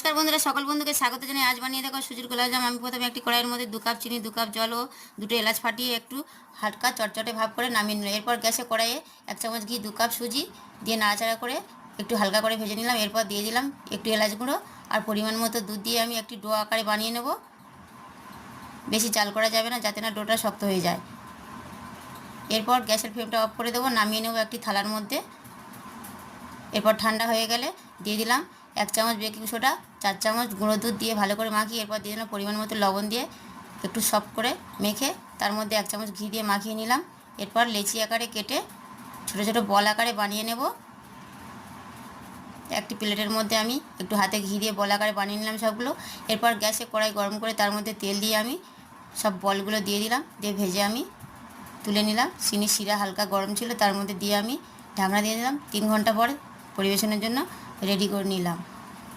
নমস্কার বন্ধুরা, সকল বন্ধুকে স্বাগত জানাই। আজ বানিয়ে দেখো সুজির গোলাপজাম আমি প্রথমে একটি কড়াইয়ের মধ্যে দু কাপ চিনি, দু কাপ জল ও দুটো এলাচ ফাটিয়ে একটু হালকা চটচটে ভাব করে নামিয়ে নিলাম। এরপর গ্যাসে কড়াইয়ে এক চামচ ঘি, দু কাপ সুজি দিয়ে নাড়াচাড়া করে একটু হালকা করে ভেজে নিলাম। এরপর দিয়ে দিলাম একটু এলাচ গুঁড়ো আর পরিমাণ মতো দুধ দিয়ে আমি একটি ডো আকারে বানিয়ে নেব। বেশি চাল করা যাবে না, যাতে না ডোটা শক্ত হয়ে যায়। এরপর গ্যাসের ফ্লেমটা অফ করে দেবো। নামিয়ে নেব একটি থালার মধ্যে। এরপর ঠান্ডা হয়ে গেলে দিয়ে দিলাম এক চামচ বেকিং সোডা, চার চামচ গুঁড়ো দুধ দিয়ে ভালো করে মাখিয়ে এরপর দিয়ে দিলাম পরিমাণ মতো লবণ দিয়ে একটু সফট করে মেখে তার মধ্যে এক চামচ ঘি দিয়ে মাখিয়ে নিলাম। এরপর লেচি আকারে কেটে ছোটো ছোটো বল আকারে বানিয়ে নেব। একটি প্লেটের মধ্যে আমি একটু হাতে ঘি দিয়ে বল আকারে বানিয়ে নিলাম সবগুলো। এরপর গ্যাসে কড়াই গরম করে তার মধ্যে তেল দিয়ে আমি সব বলগুলো দিয়ে দিলাম, দিয়ে ভেজে আমি তুলে নিলাম। চিনির শিরা হালকা গরম ছিল, তার মধ্যে দিয়ে আমি ঢাকনা দিয়ে দিলাম। তিন ঘণ্টা পরে পরিবেশনের জন্য রেডি করে নিলাম।